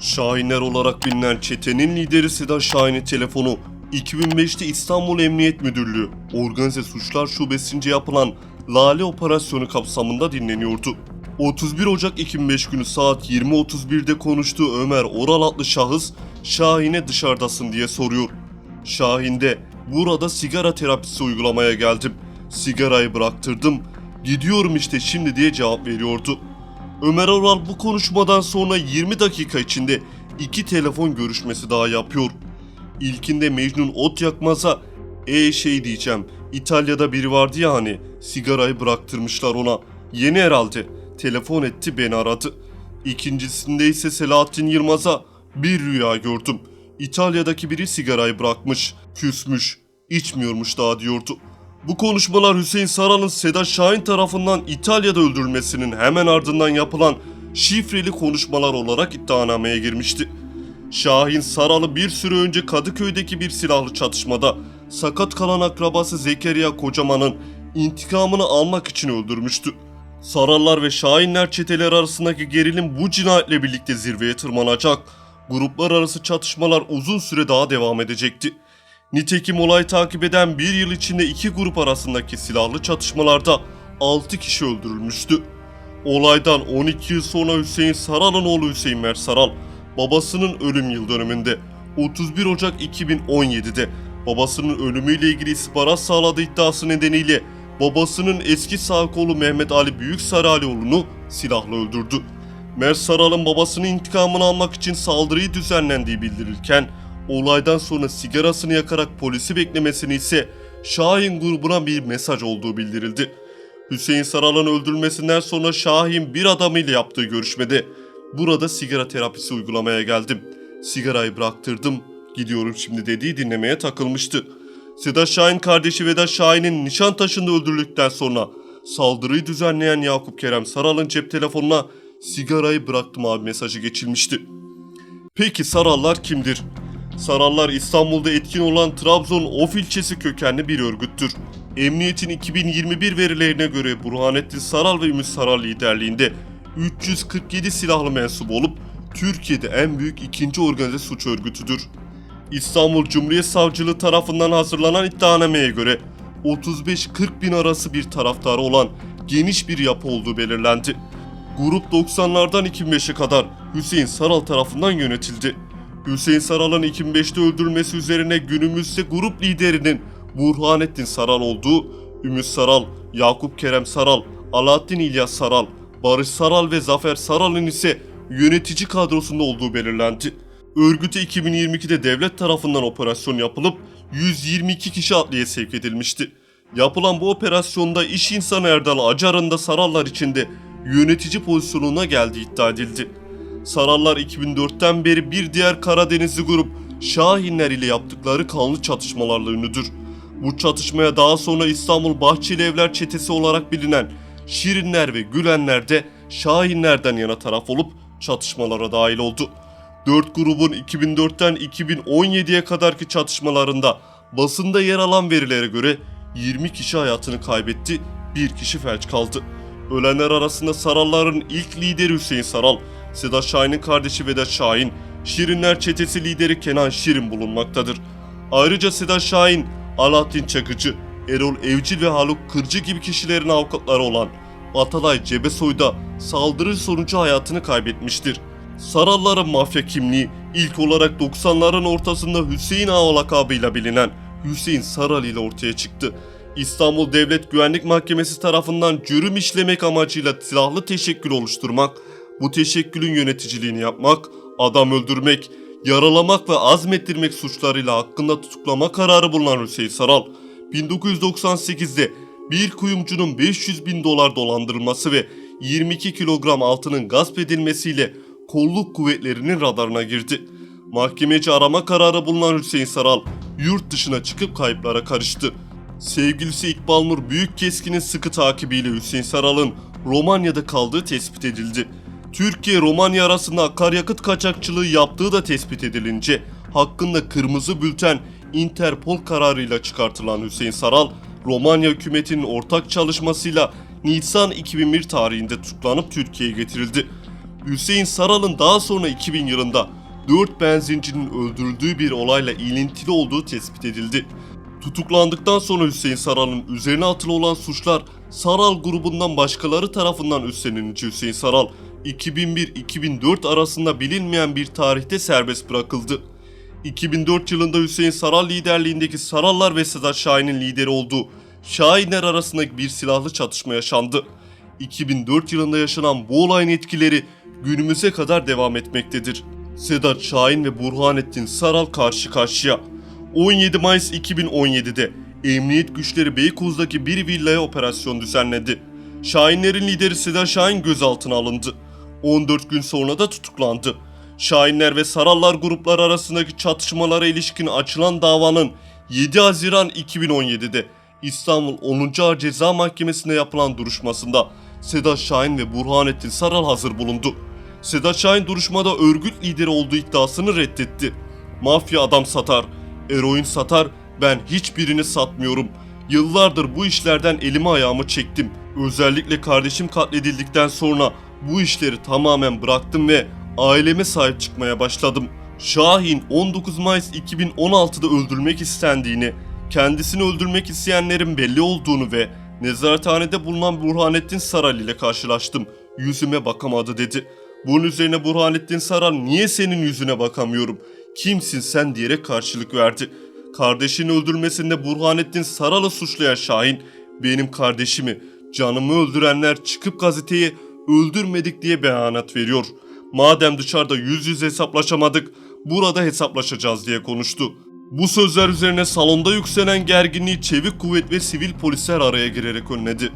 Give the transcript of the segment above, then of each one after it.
Şahinler olarak bilinen çetenin lideri Sedat Şahin'in telefonu 2005'te İstanbul Emniyet Müdürlüğü Organize Suçlar Şubesince yapılan Lale Operasyonu kapsamında dinleniyordu. 31 Ocak 2005 günü saat 20.31'de konuştuğu Ömer Oral adlı şahıs Şahin'e dışarıdasın diye soruyor. Şahin de burada sigara terapisi uygulamaya geldim. Sigarayı bıraktırdım. Gidiyorum işte şimdi diye cevap veriyordu. Ömer Oral bu konuşmadan sonra 20 dakika içinde iki telefon görüşmesi daha yapıyor. İlkinde Mecnun ot yakmaza e şey diyeceğim İtalya'da biri vardı ya hani sigarayı bıraktırmışlar ona. Yeni herhalde. Telefon etti beni aradı. İkincisinde ise Selahattin Yılmaz'a bir rüya gördüm. İtalya'daki biri sigarayı bırakmış, küsmüş, içmiyormuş daha diyordu. Bu konuşmalar Hüseyin Saral'ın Sedat Şahin tarafından İtalya'da öldürülmesinin hemen ardından yapılan şifreli konuşmalar olarak iddianameye girmişti. Şahin Saral'ı bir süre önce Kadıköy'deki bir silahlı çatışmada sakat kalan akrabası Zekeriya Kocaman'ın intikamını almak için öldürmüştü. Sarallar ve Şahinler çeteleri arasındaki gerilim bu cinayetle birlikte zirveye tırmanacak. Gruplar arası çatışmalar uzun süre daha devam edecekti. Nitekim olay takip eden bir yıl içinde iki grup arasındaki silahlı çatışmalarda 6 kişi öldürülmüştü. Olaydan 12 yıl sonra Hüseyin Saral'ın oğlu Hüseyin Mer Saral, babasının ölüm yıl dönümünde 31 Ocak 2017'de babasının ölümüyle ilgili istihbarat sağladığı iddiası nedeniyle babasının eski sağ kolu Mehmet Ali Büyük Saralioğlu'nu silahla öldürdü. Mer Saral'ın babasının intikamını almak için saldırıyı düzenlendiği bildirilirken olaydan sonra sigarasını yakarak polisi beklemesini ise Şahin grubuna bir mesaj olduğu bildirildi. Hüseyin Saral'ın öldürülmesinden sonra Şahin bir adamıyla yaptığı görüşmede burada sigara terapisi uygulamaya geldim. Sigarayı bıraktırdım, gidiyorum şimdi dediği dinlemeye takılmıştı. Sedat Şahin kardeşi Vedat Şahin'in Nişantaşı'nda öldürüldükten sonra saldırıyı düzenleyen Yakup Kerem Saral'ın cep telefonuna sigarayı bıraktım abi mesajı geçilmişti. Peki Sarallar kimdir? Sarallar İstanbul'da etkin olan Trabzon Of ilçesi kökenli bir örgüttür. Emniyetin 2021 verilerine göre Burhanettin Saral ve Ümit Saral liderliğinde 347 silahlı mensup olup Türkiye'de en büyük ikinci organize suç örgütüdür. İstanbul Cumhuriyet Savcılığı tarafından hazırlanan iddianameye göre 35-40 bin arası bir taraftarı olan geniş bir yapı olduğu belirlendi. Grup 90'lardan 2005'e kadar Hüseyin Saral tarafından yönetildi. Hüseyin Saral'ın 2005'te öldürülmesi üzerine günümüzde grup liderinin Burhanettin Saral olduğu, Ümit Saral, Yakup Kerem Saral, Alaaddin İlyas Saral, Barış Saral ve Zafer Saral'ın ise yönetici kadrosunda olduğu belirlendi. Örgüte 2022'de devlet tarafından operasyon yapılıp 122 kişi adliye sevk edilmişti. Yapılan bu operasyonda iş insanı Erdal Acar'ın da Sarallar içinde yönetici pozisyonuna geldiği iddia edildi. Sarallar 2004'ten beri bir diğer Karadenizli grup Şahinler ile yaptıkları kanlı çatışmalarla ünlüdür. Bu çatışmaya daha sonra İstanbul Bahçeli Evler çetesi olarak bilinen Şirinler ve Gülenler de Şahinlerden yana taraf olup çatışmalara dahil oldu. Dört grubun 2004'ten 2017'ye kadarki çatışmalarında basında yer alan verilere göre 20 kişi hayatını kaybetti, bir kişi felç kaldı. Ölenler arasında Saralların ilk lideri Hüseyin Saral, Sedat Şahin'in kardeşi Vedat Şahin, Şirinler çetesi lideri Kenan Şirin bulunmaktadır. Ayrıca Sedat Şahin, Alaaddin Çakıcı, Erol Evcil ve Haluk Kırcı gibi kişilerin avukatları olan Atalay Cebesoy da saldırı sonucu hayatını kaybetmiştir. Saralların mafya kimliği ilk olarak 90'ların ortasında Hüseyin Ağa lakabıyla bilinen Hüseyin Saral ile ortaya çıktı. İstanbul Devlet Güvenlik Mahkemesi tarafından cürüm işlemek amacıyla silahlı teşekkül oluşturmak, bu teşekkülün yöneticiliğini yapmak, adam öldürmek, yaralamak ve azmettirmek suçlarıyla hakkında tutuklama kararı bulunan Hüseyin Saral, 1998'de bir kuyumcunun 500 bin dolar dolandırılması ve 22 kilogram altının gasp edilmesiyle kolluk kuvvetlerinin radarına girdi. Mahkemeci arama kararı bulunan Hüseyin Saral yurt dışına çıkıp kayıplara karıştı. Sevgilisi İkbal Nur Büyükkeskin'in sıkı takibiyle Hüseyin Saral'ın Romanya'da kaldığı tespit edildi. Türkiye-Romanya arasında akaryakıt kaçakçılığı yaptığı da tespit edilince hakkında kırmızı bülten Interpol kararıyla çıkartılan Hüseyin Saral, Romanya hükümetinin ortak çalışmasıyla Nisan 2001 tarihinde tutuklanıp Türkiye'ye getirildi. Hüseyin Saral'ın daha sonra 2000 yılında 4 benzincinin öldürüldüğü bir olayla ilintili olduğu tespit edildi. Tutuklandıktan sonra Hüseyin Saral'ın üzerine atılı olan suçlar Saral grubundan başkaları tarafından üstlenilince Hüseyin Saral 2001-2004 arasında bilinmeyen bir tarihte serbest bırakıldı. 2004 yılında Hüseyin Saral liderliğindeki Sarallar ve Sedat Şahin'in lideri olduğu Şahinler arasındaki bir silahlı çatışma yaşandı. 2004 yılında yaşanan bu olayın etkileri günümüze kadar devam etmektedir. Sedat Şahin ve Burhanettin Saral karşı karşıya. 17 Mayıs 2017'de emniyet güçleri Beykoz'daki bir villaya operasyon düzenledi. Şahinlerin lideri Sedat Şahin gözaltına alındı. 14 gün sonra da tutuklandı. Şahinler ve Sarallar grupları arasındaki çatışmalara ilişkin açılan davanın 7 Haziran 2017'de İstanbul 10. Ağır Ceza Mahkemesi'nde yapılan duruşmasında Sedat Şahin ve Burhanettin Saral hazır bulundu. Sedat Şahin duruşmada örgüt lideri olduğu iddiasını reddetti. Mafya adam satar, eroin satar, ben hiçbirini satmıyorum. Yıllardır bu işlerden elimi ayağımı çektim. Özellikle kardeşim katledildikten sonra bu işleri tamamen bıraktım ve aileme sahip çıkmaya başladım. Şahin 19 Mayıs 2016'da öldürmek istendiğini, kendisini öldürmek isteyenlerin belli olduğunu ve nezarethanede bulunan Burhanettin Saral ile karşılaştım. Yüzüme bakamadı dedi. Bunun üzerine Burhanettin Saral niye senin yüzüne bakamıyorum? Kimsin sen diyerek karşılık verdi. Kardeşini öldürmesinde Burhanettin Saral'ı suçlayan Şahin, benim kardeşimi, canımı öldürenler çıkıp gazeteye öldürmedik diye beyanat veriyor. Madem dışarıda yüz yüze hesaplaşamadık, burada hesaplaşacağız diye konuştu. Bu sözler üzerine salonda yükselen gerginliği çevik kuvvet ve sivil polisler araya girerek önledi.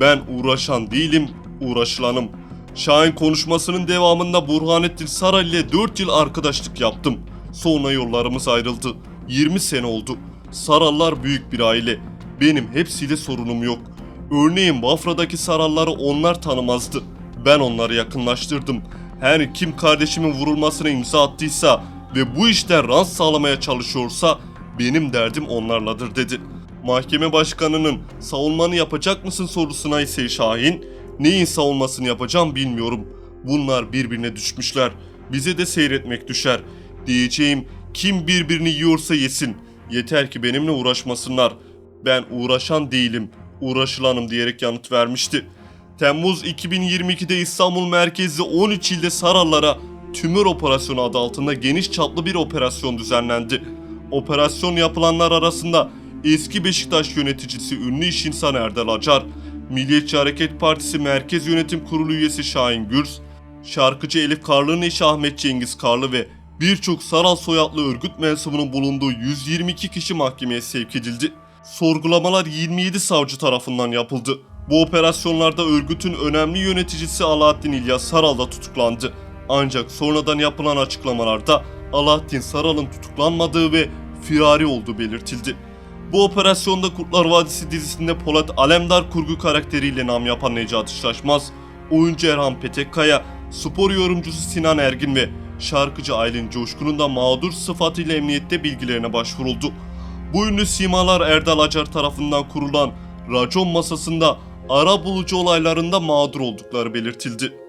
Ben uğraşan değilim, uğraşılanım. Şahin konuşmasının devamında Burhanettin Saral ile 4 yıl arkadaşlık yaptım. Sonra yollarımız ayrıldı. 20 sene oldu. Sarallar büyük bir aile. Benim hepsiyle sorunum yok. Örneğin Bafra'daki Saralları onlar tanımazdı. Ben onları yakınlaştırdım. Her kim kardeşimin vurulmasına imza attıysa ve bu işten rant sağlamaya çalışıyorsa benim derdim onlarladır dedi. Mahkeme başkanının savunmanı yapacak mısın sorusuna ise Şahin, neyin savunmasını yapacağım bilmiyorum. Bunlar birbirine düşmüşler. Bize de seyretmek düşer. Diyeceğim kim birbirini yiyorsa yesin. Yeter ki benimle uğraşmasınlar. Ben uğraşan değilim, uğraşılanım diyerek yanıt vermişti. Temmuz 2022'de İstanbul merkezli 13 ilde Sarallara tümör operasyonu adı altında geniş çaplı bir operasyon düzenlendi. Operasyon yapılanlar arasında eski Beşiktaş yöneticisi ünlü iş insanı Erdal Acar, Milliyetçi Hareket Partisi Merkez Yönetim Kurulu üyesi Şahin Gürs, şarkıcı Elif Karlı'nın eşi Ahmet Cengiz Karlı ve birçok Saral soyadlı örgüt mensubunun bulunduğu 122 kişi mahkemeye sevk edildi. Sorgulamalar 27 savcı tarafından yapıldı. Bu operasyonlarda örgütün önemli yöneticisi Alaaddin İlyas Saral da tutuklandı. Ancak sonradan yapılan açıklamalarda Alaaddin Saral'ın tutuklanmadığı ve firari olduğu belirtildi. Bu operasyonda Kurtlar Vadisi dizisinde Polat Alemdar kurgu karakteriyle nam yapan Necati Şaşmaz, oyuncu Erhan Petekkaya, spor yorumcusu Sinan Ergin ve şarkıcı Aylin Coşkun'un da mağdur sıfatıyla emniyette bilgilerine başvuruldu. Bu ünlü simalar Erdal Acar tarafından kurulan racon masasında ara bulucu olaylarında mağdur oldukları belirtildi.